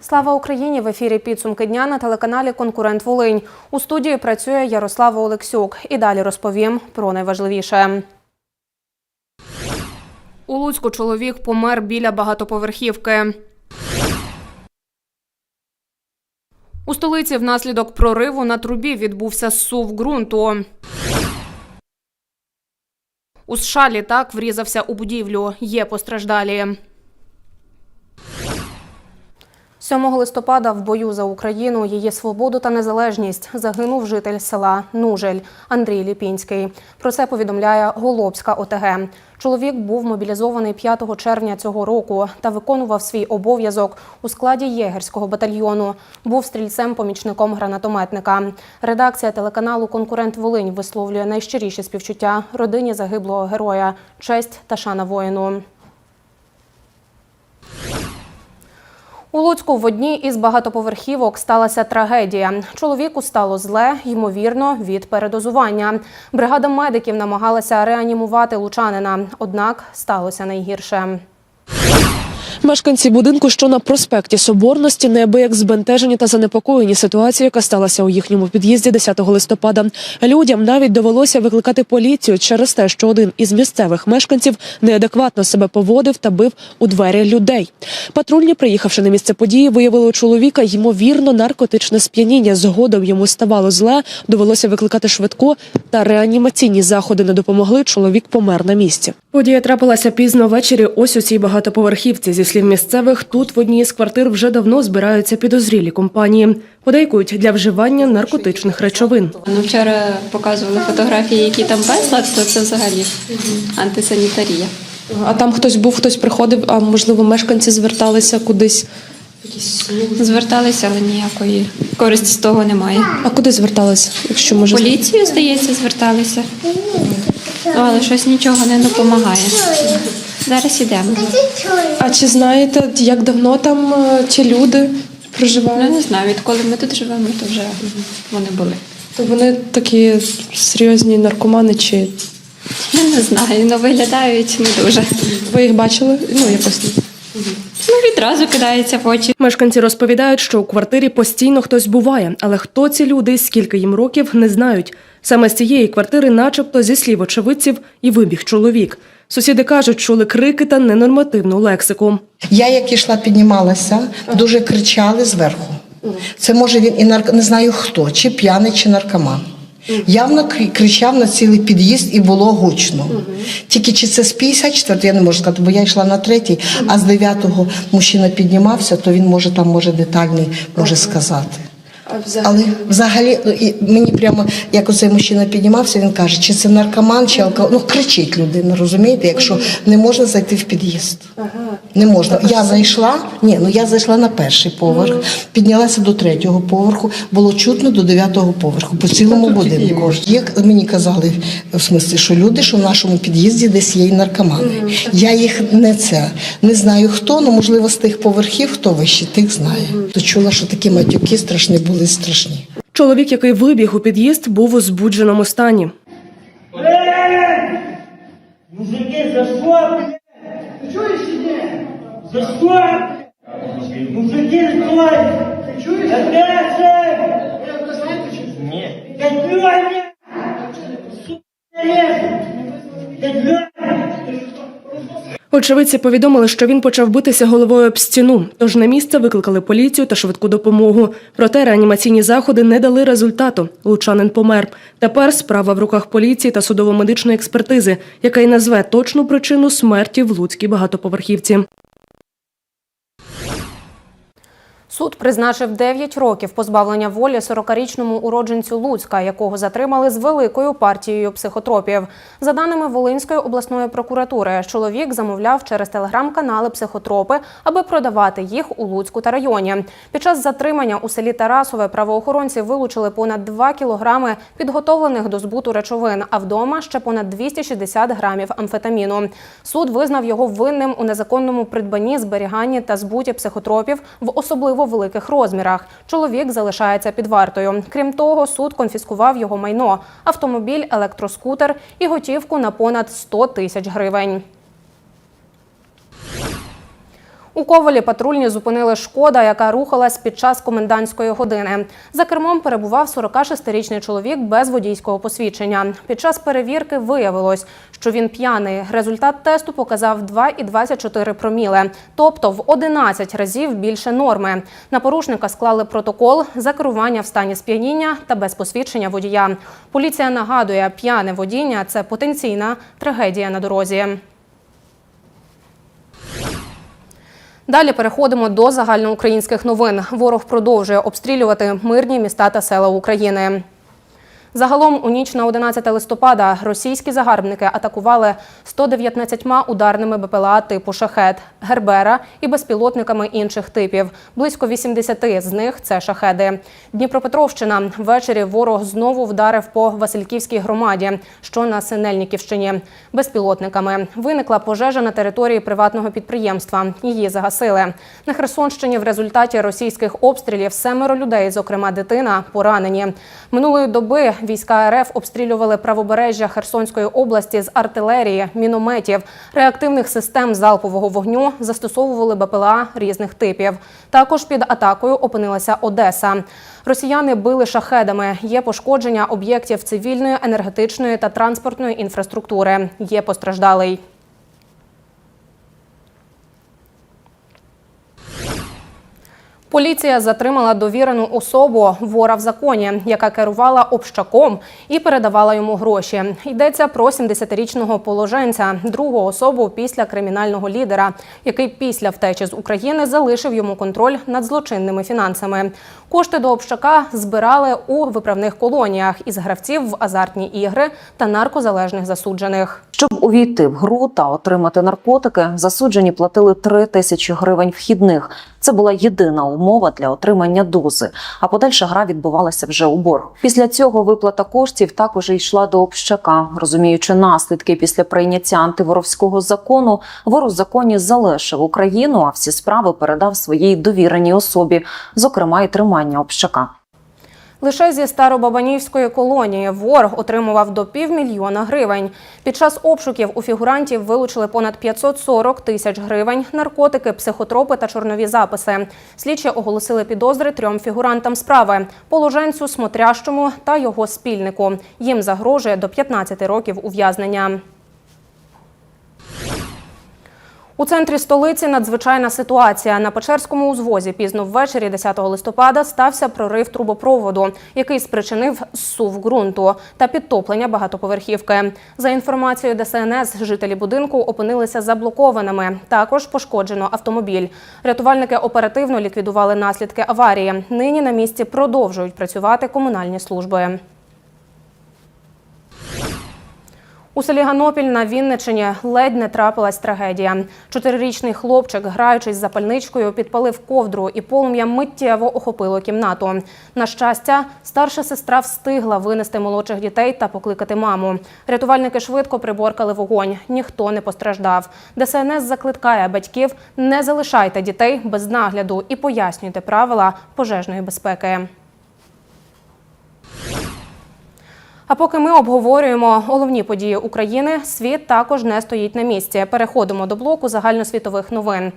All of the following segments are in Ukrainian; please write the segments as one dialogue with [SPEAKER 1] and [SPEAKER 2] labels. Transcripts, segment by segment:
[SPEAKER 1] Слава Україні! В ефірі підсумки дня на телеканалі Конкурент Волинь. У студії працює Ярослава Олексюк. І далі розповім про найважливіше. У Луцьку чоловік помер біля багатоповерхівки. У столиці внаслідок прориву на трубі відбувся зсув ґрунту. У США літак врізався у будівлю. Є постраждалі. 7 листопада в бою за Україну, її свободу та незалежність загинув житель села Нужель Андрій Ліпінський. Про це повідомляє Голобська ОТГ. Чоловік був мобілізований 5 червня цього року та виконував свій обов'язок у складі єгерського батальйону. Був стрільцем-помічником гранатометника. Редакція телеканалу Конкурент Волинь висловлює найщиріші співчуття родині загиблого героя, честь та шана воїну. У Луцьку в одній із багатоповерхівок сталася трагедія. Чоловіку стало зле, ймовірно, від передозування. Бригада медиків намагалася реанімувати лучанина, однак сталося найгірше.
[SPEAKER 2] Мешканці будинку, що на проспекті Соборності, неабияк збентежені та занепокоєні ситуацією, яка сталася у їхньому під'їзді 10 листопада. Людям навіть довелося викликати поліцію через те, що один із місцевих мешканців неадекватно себе поводив та бив у двері людей. Патрульні, приїхавши на місце події, виявили у чоловіка ймовірно наркотичне сп'яніння. Згодом йому ставало зле, довелося викликати швидку та реанімаційні заходи не допомогли. Чоловік помер на місці. Подія трапилася пізно ввечері. Ось у цій багатоповерхівці. Зі слів місцевих, тут в одній з квартир вже давно збираються підозрілі компанії. Подейкують для вживання наркотичних речовин.
[SPEAKER 3] Ну, вчора показували фотографії, які там безлад, то це взагалі антисанітарія.
[SPEAKER 2] А там хтось був, хтось приходив, а можливо, мешканці зверталися кудись.
[SPEAKER 3] Зверталися, але ніякої користі з того немає.
[SPEAKER 2] А куди зверталися, якщо може
[SPEAKER 3] Поліцію, здається, зверталися. Ну, але щось нічого не допомагає. Зараз ідемо.
[SPEAKER 2] А чи знаєте, як давно там е, ті люди
[SPEAKER 3] Ну,
[SPEAKER 2] проживають?
[SPEAKER 3] не знаю, відколи ми тут живемо, то вже вони були.
[SPEAKER 2] То вони такі серйозні наркомани, чи
[SPEAKER 3] Я не знаю, але виглядають не дуже.
[SPEAKER 2] ви їх бачили? Ну якось
[SPEAKER 3] Ну, відразу кидається в очі.
[SPEAKER 2] Мешканці розповідають, що у квартирі постійно хтось буває, але хто ці люди, і скільки їм років, не знають. Саме з цієї квартири, начебто, зі слів очевидців, і вибіг чоловік. Сусіди кажуть, чули крики та ненормативну лексику.
[SPEAKER 4] Я як ішла, піднімалася, дуже кричали зверху. Це може він і нарк... не знаю хто, чи п'яний, чи наркоман. Явно кричав на цілий під'їзд і було гучно. Тільки чи це з 54 я не можу сказати, бо я йшла на третій, а з 9-го мужчина піднімався, то він може там може детальний може сказати. Але взагалі ну, і мені прямо як оцей мужчина піднімався, він каже, чи це наркоман, чи алкоголь. Ну кричить людина, розумієте, якщо не можна зайти в під'їзд. Не можна. Я зайшла, ні, ну я зайшла на перший поверх, піднялася до третього поверху, було чутно до дев'ятого поверху, по цілому будинку. Як мені казали, в смислі, що люди, що в нашому під'їзді десь є і наркомани. Я їх не це не знаю хто, ну можливо з тих поверхів, хто вище, тих знає. То чула, що такі матюки страшні були страшні.
[SPEAKER 2] Чоловік, який вибіг у під'їзд, був у збудженому стані.
[SPEAKER 5] Мужики, за що? Ти чуєш чи ні? За що? Мужики, стой! Ты чуешь? Опять Нет. Да блядь!
[SPEAKER 2] Очевидці повідомили, що він почав битися головою об стіну, тож на місце викликали поліцію та швидку допомогу. Проте реанімаційні заходи не дали результату. Лучанин помер. Тепер справа в руках поліції та судово-медичної експертизи, яка й назве точну причину смерті в Луцькій багатоповерхівці.
[SPEAKER 1] Суд призначив 9 років позбавлення волі 40-річному уродженцю Луцька, якого затримали з великою партією психотропів. За даними Волинської обласної прокуратури, чоловік замовляв через телеграм-канали психотропи, аби продавати їх у Луцьку та районі. Під час затримання у селі Тарасове правоохоронці вилучили понад 2 кілограми підготовлених до збуту речовин, а вдома ще понад 260 грамів амфетаміну. Суд визнав його винним у незаконному придбанні, зберіганні та збуті психотропів в особливо великих розмірах. Чоловік залишається під вартою. Крім того, суд конфіскував його майно – автомобіль, електроскутер і готівку на понад 100 тисяч гривень. У Ковалі патрульні зупинили шкода, яка рухалась під час комендантської години. За кермом перебував 46-річний чоловік без водійського посвідчення. Під час перевірки виявилось, що він п'яний. Результат тесту показав 2,24 проміле, тобто в 11 разів більше норми. На порушника склали протокол за керування в стані сп'яніння та без посвідчення водія. Поліція нагадує, п'яне водіння це потенційна трагедія на дорозі. Далі переходимо до загальноукраїнських новин. Ворог продовжує обстрілювати мирні міста та села України. Загалом у ніч на 11 листопада російські загарбники атакували 119 ударними БПЛА типу «Шахет», «Гербера» і безпілотниками інших типів. Близько 80 з них – це «Шахеди». Дніпропетровщина. Ввечері ворог знову вдарив по Васильківській громаді, що на Синельниківщині. Безпілотниками. Виникла пожежа на території приватного підприємства. Її загасили. На Херсонщині в результаті російських обстрілів семеро людей, зокрема дитина, поранені. Минулої доби війська РФ обстрілювали правобережжя Херсонської області з артилерії, мінометів, реактивних систем залпового вогню, застосовували БПЛА різних типів. Також під атакою опинилася Одеса. Росіяни били шахедами. Є пошкодження об'єктів цивільної, енергетичної та транспортної інфраструктури. Є постраждалий. Поліція затримала довірену особу вора в законі, яка керувала общаком і передавала йому гроші. Йдеться про 70-річного положенця, другу особу після кримінального лідера, який після втечі з України залишив йому контроль над злочинними фінансами. Кошти до общака збирали у виправних колоніях із гравців в азартні ігри та наркозалежних засуджених.
[SPEAKER 6] Щоб увійти в гру та отримати наркотики, засуджені платили 3 тисячі гривень вхідних. Це була єдина умова для отримання дози. А подальша гра відбувалася вже у борг. Після цього виплата коштів також йшла до общака. Розуміючи наслідки після прийняття антиворовського закону, вор у законі залишив Україну, а всі справи передав своїй довіреній особі, зокрема і тримання общака.
[SPEAKER 1] Лише зі Старобабанівської колонії вор отримував до півмільйона гривень. Під час обшуків у фігурантів вилучили понад 540 тисяч гривень, наркотики, психотропи та чорнові записи. Слідчі оголосили підозри трьом фігурантам справи – положенцю, смотрящому та його спільнику. Їм загрожує до 15 років ув'язнення. У центрі столиці надзвичайна ситуація. На Печерському узвозі пізно ввечері 10 листопада стався прорив трубопроводу, який спричинив зсув ґрунту та підтоплення багатоповерхівки. За інформацією ДСНС, жителі будинку опинилися заблокованими. Також пошкоджено автомобіль. Рятувальники оперативно ліквідували наслідки аварії. Нині на місці продовжують працювати комунальні служби. У селі Ганопіль на Вінничині ледь не трапилась трагедія. Чотирирічний хлопчик, граючись з запальничкою, підпалив ковдру, і полум'я миттєво охопило кімнату. На щастя, старша сестра встигла винести молодших дітей та покликати маму. Рятувальники швидко приборкали вогонь. Ніхто не постраждав. ДСНС закликає батьків: не залишайте дітей без нагляду і пояснюйте правила пожежної безпеки. А поки ми обговорюємо головні події України, світ також не стоїть на місці. Переходимо до блоку загальносвітових новин.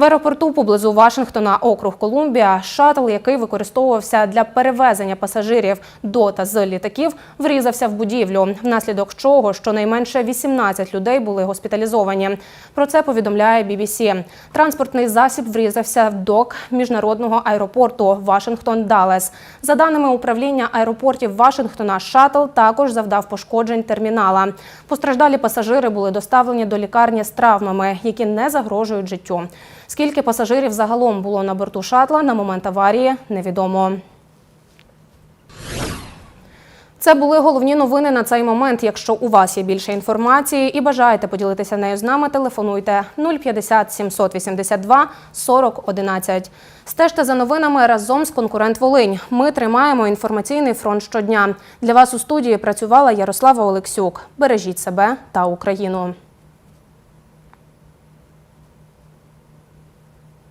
[SPEAKER 1] В аеропорту поблизу Вашингтона, округ Колумбія, шатл, який використовувався для перевезення пасажирів до та з літаків, врізався в будівлю, внаслідок чого щонайменше 18 людей були госпіталізовані. Про це повідомляє BBC. Транспортний засіб врізався в док міжнародного аеропорту Вашингтон-Далес. За даними управління аеропортів Вашингтона, шатл також завдав пошкоджень термінала. Постраждалі пасажири були доставлені до лікарні з травмами, які не загрожують життю. Скільки пасажирів загалом було на борту шатла на момент аварії, невідомо. Це були головні новини на цей момент. Якщо у вас є більше інформації і бажаєте поділитися нею з нами, телефонуйте 050 782 40 11. Стежте за новинами разом з конкурент Волинь. Ми тримаємо інформаційний фронт щодня. Для вас у студії працювала Ярослава Олексюк. Бережіть себе та Україну.